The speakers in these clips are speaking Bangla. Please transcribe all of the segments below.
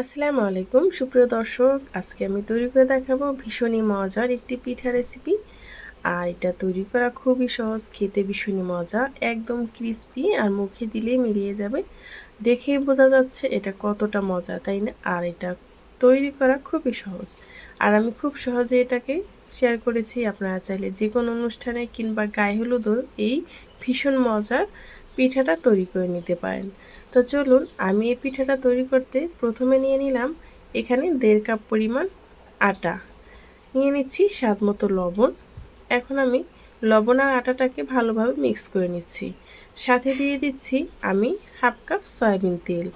আসসালামু আলাইকুম। সুপ্রিয় দর্শক, আজকে আমি তৈরি করে দেখাবো ভীষণই মজার একটি পিঠা রেসিপি আর এটা তৈরি করা খুবই সহজ, খেতে ভীষণই মজা, একদম ক্রিস্পি আর মুখে দিলেই মিলিয়ে যাবে। দেখেই বোঝা যাচ্ছে এটা কতটা মজা, তাই না? আর এটা তৈরি করা খুবই সহজ। আর আমি খুব সহজে এটাকে শেয়ার করেছি, আপনারা চাইলে যে কোনো অনুষ্ঠানে কিংবা গায়ে হলুদও এই ভীষণ মজার পিঠাটা তৈরি করে নিতে পারেন। তো চলুন আমি এই পিঠাটা তৈরি করতে প্রথমে নিয়ে নিলাম এখানে দেড় কাপ পরিমাণ আটা। নিয়ে নিচ্ছি স্বাদ মতো লবণ। এখন আমি লবণ আর আটাটাকে ভালোভাবে মিক্স করে নিচ্ছি। সাথে দিয়ে দিচ্ছি আমি হাফ কাপ সয়াবিন তেল।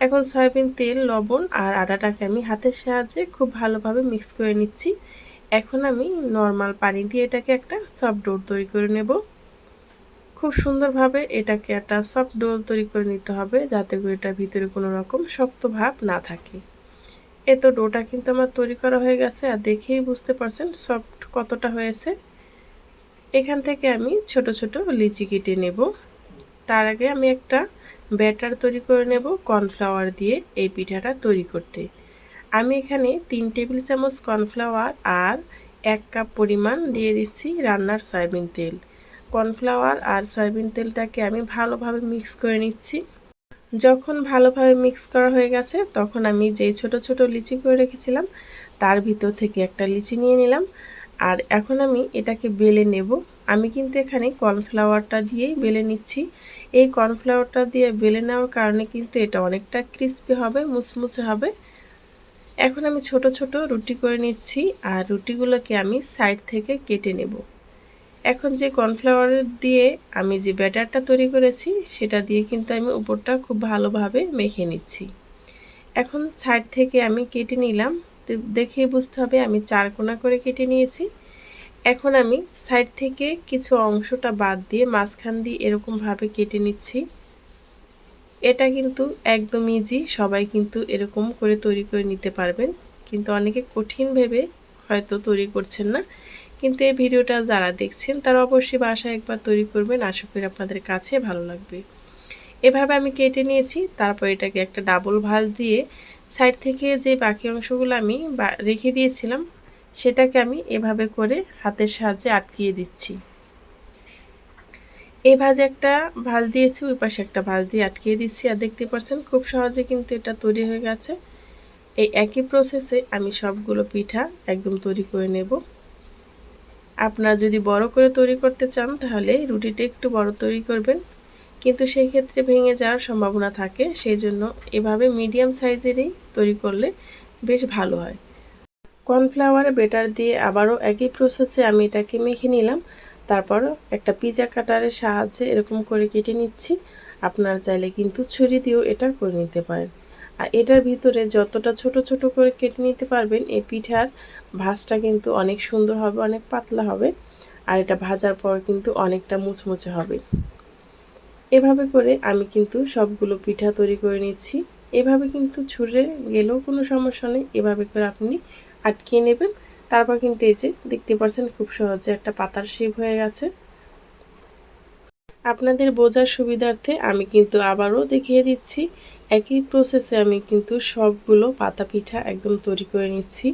এখন সয়াবিন তেল, লবণ আর আটাটাকে আমি হাতের সাহায্যে খুব ভালোভাবে মিক্স করে নিচ্ছি। এখন আমি নর্মাল পানি দিয়ে এটাকে একটা সফট ডোর তৈরি করে নেব। খুব সুন্দরভাবে এটাকে একটা সফট ডোল তৈরি করে নিতে হবে যাতে করে এটার ভিতরে কোনো রকম শক্ত ভাব না থাকে। এ তো ডোটা কিন্তু আমার তৈরি করা হয়ে গেছে আর দেখেই বুঝতে পারছেন সফট কতটা হয়েছে। এখান থেকে আমি ছোট ছোট লিচি কেটে নেব। তার আগে আমি একটা ব্যাটার তৈরি করে নেব কর্নফ্লাওয়ার দিয়ে এই পিঠাটা তৈরি করতে। আমি এখানে তিন টেবিল চামচ কর্নফ্লাওয়ার আর এক কাপ পরিমাণ দিয়ে দিচ্ছি রান্নার সয়াবিন তেল। কর্নফ্লাওয়ার আর সয়াবিন তেলটাকে আমি ভালোভাবে মিক্স করে নিচ্ছি। যখন ভালোভাবে মিক্স করা হয়ে গেছে, তখন আমি যেই ছোট ছোট লিচি করে রেখেছিলাম, তার ভিতর থেকে একটা লিচি নিয়ে নিলাম। আর এখন আমি এটাকে বেলে নেব। আমি কিন্তু এখানে কর্নফ্লাওয়ারটা দিয়েই বেলে নিচ্ছি। এই কর্নফ্লাওয়ারটা দিয়ে বেলে নেওয়ার কারণে কিন্তু এটা অনেকটা ক্রিস্পি হবে, মুচমুচে হবে। এখন আমি ছোট ছোট রুটি করে নিচ্ছি, আর রুটিগুলোকে আমি সাইড থেকে কেটে নেব। এখন যে কর্নফ্লাওয়ার দিয়ে আমি যে ব্যাটারটা তৈরি করেছি, সেটা দিয়ে কিন্তু আমি উপরটা খুব ভালোভাবে মেখে নিচ্ছি। এখন সাইড থেকে আমি কেটে নিলাম। দেখে বুঝতে হবে আমি চার কোনা করে কেটে নিয়েছি। এখন আমি সাইড থেকে কিছু অংশটা বাদ দিয়ে মাঝখান দিয়ে এরকমভাবে কেটে নিচ্ছি। এটা কিন্তু একদম ইজি সবাই কিন্তু এরকম করে তৈরি করে নিতে পারবেন। কিন্তু অনেকে কঠিন ভেবে হয়তো তৈরি করছেন না। কিন্তু এই ভিডিওটা যারা দেখছেন, তারা অবশ্যই বাসায় একবার তৈরি করবেন। আশা করি আপনাদের কাছে ভালো লাগবে। এভাবে আমি কেটে নিয়েছি। তারপর এটাকে একটা ডাবল ভাজ দিয়ে সাইড থেকে যে বাকি অংশগুলো আমি রেখে দিয়েছিলাম, সেটাকে আমি এভাবে করে হাতের সাহায্যে আটকিয়ে দিচ্ছি। এই ভাজ একটা ভাজ দিয়েছি, ওই পাশে একটা ভাজ দিয়ে আটকিয়ে দিচ্ছি। আর দেখতে পাচ্ছেন, খুব সহজে কিন্তু এটা তৈরি হয়ে গেছে। এই একই প্রসেসে আমি সবগুলো পিঠা একদম তৈরি করে নেব। আপনারা যদি বড় করে তৈরি করতে চান, তাহলে রুটিটা একটু বড় তৈরি করবেন। কিন্তু সেই ক্ষেত্রে ভেঙে যাওয়ার সম্ভাবনা থাকে, সেই জন্য এভাবে মিডিয়াম সাইজেরই তৈরি করলে বেশ ভালো হয়। কর্নফ্লাওয়ারে বেটার দিয়ে আবারও একই প্রসেসে আমি এটাকে মেখে নিলাম। তারপর একটা পিজা কাটারের সাহায্যে এরকম করে কেটে নিচ্ছি। আপনারা চাইলে কিন্তু ছুরি দিয়েও এটা করে নিতে পারেন। আর এটার ভিতরে যতটা ছোট ছোট করে কেটে নিতে পারবেন, এই পিঠার ভাজটা কিন্তু অনেক সুন্দর হবে, অনেক পাতলা হবে। আর এটা ভাজার পর কিন্তু অনেকটা মুচমুচে হবে। এভাবে করে আমি কিন্তু সবগুলো পিঠা তৈরি করে নিচ্ছি। এভাবে কিন্তু ছুঁড়ে গেলেও কোনো সমস্যা নেই। এভাবে করে আপনি আটকিয়ে নেবেন। তারপর কিন্তু এই যে দেখতে পাচ্ছেন খুব সহজে একটা পাতার শেপ হয়ে গেছে। আপনাদের বোঝার সুবিধার্থে আমি কিন্তু আবারও দেখিয়ে দিচ্ছি। একই প্রসেসে আমি কিন্তু সবগুলো পাতা পিঠা একদম তৈরি করে নিচ্ছি।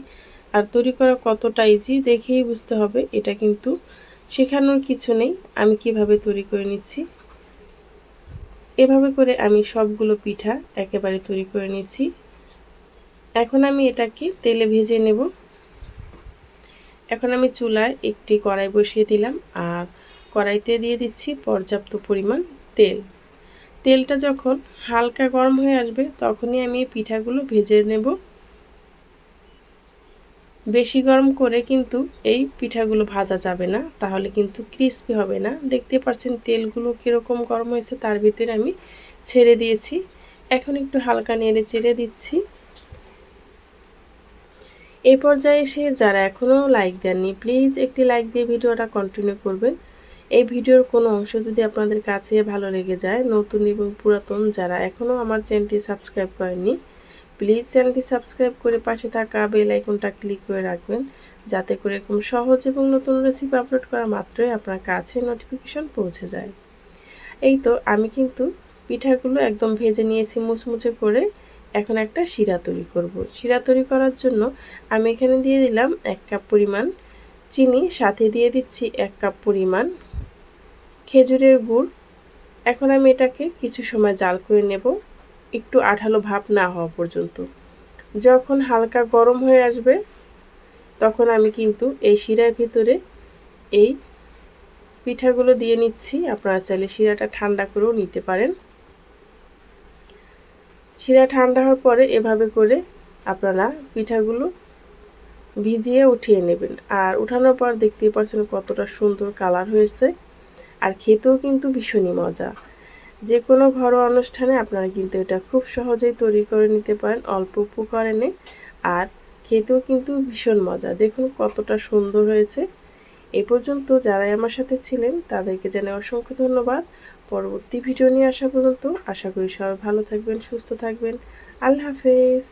আর তৈরি করা কতটা ইজি দেখেই বুঝতে হবে, এটা কিন্তু শেখানোর কিছু নেই। আমি কীভাবে তৈরি করে নিচ্ছি? এভাবে করে আমি সবগুলো পিঠা একেবারে তৈরি করে নিচ্ছি। এখন আমি এটাকে তেলে ভেজে নেব। এখন আমি চুলায় একটি কড়াই বসিয়ে দিলাম। আর কড়াইতে দিয়ে দিচ্ছি পর্যাপ্ত পরিমাণ তেল। তেলটা যখন হালকা গরম হয়ে আসবে, তখনই আমি পিঠাগুলো ভেজে নেব। বেশি গরম করে কিন্তু এই পিঠাগুলো ভাজা যাবে না, তাহলে কিন্তু ক্রিস্পি হবে না। দেখতে পাচ্ছেন তেলগুলো কীরকম গরম হয়েছে, তার ভিতরে আমি ছেড়ে দিয়েছি। এখন একটু হালকা নেড়ে চেড়ে দিচ্ছি। এই পর্যায়ে এসে যারা এখনও লাইক দেননি, প্লিজ একটি লাইক দিয়ে ভিডিওটা কন্টিনিউ করবেন। এই ভিডিওর কোনো অংশ যদি আপনাদের কাছে ভালো লেগে যায়, নতুন এবং পুরাতন যারা এখনও আমার চ্যানেলটি সাবস্ক্রাইব করেননি, প্লিজ চ্যানেলটি সাবস্ক্রাইব করে পাশে থাকা বেল আইকনটা ক্লিক করে রাখবেন, যাতে করে এরকম সহজ এবং নতুন রেসিপি আপলোড করা মাত্রই আপনার কাছে নোটিফিকেশন পৌঁছে যায়। এই তো আমি কিন্তু পিঠাগুলো একদম ভেজে নিয়েছি মুচমুচে করে, এখন একটা শিরা তৈরি করব। শিরা তৈরি করার জন্য আমি এখানে দিয়ে দিলাম এক কাপ পরিমাণ চিনি, সাথে দিয়ে দিচ্ছি এক কাপ পরিমাণ খেজুরের গুড়। এখন আমি এটাকে কিছু সময় জাল করে নেব। একটু আঠালো ভাব না হওয়া পর্যন্ত। যখন হালকা গরম হয়ে আসবে, তখন আমি কিন্তু এই শিরার ভিতরে এই পিঠাগুলো দিয়ে নিচ্ছি। আপনারা চাইলে শিরাটা ঠান্ডা করেও নিতে পারেন। শিরা ঠান্ডা হওয়ার পরে এভাবে করে আপনারা পিঠাগুলো ভিজিয়ে উঠিয়ে নেবেন। আর উঠানোর পর দেখতেই পাচ্ছেন কতটা সুন্দর কালার হয়েছে। আর খেতেও কিন্তু ভীষণই মজা। যে কোনো ঘরোয়া অনুষ্ঠানে আপনারা কিন্তু এটা খুব সহজেই তৈরি করে নিতে পারেন অল্প উপকরণে। আর খেতেও কিন্তু ভীষণ মজা। দেখুন কতটা সুন্দর হয়েছে। এ পর্যন্ত যারাই আমার সাথে ছিলেন, তাদেরকে জানাই অসংখ্য ধন্যবাদ। পরবর্তী ভিডিও নিয়ে আসা পর্যন্ত আশা করি সবাই ভালো থাকবেন, সুস্থ থাকবেন। আল্লাহ হাফেজ।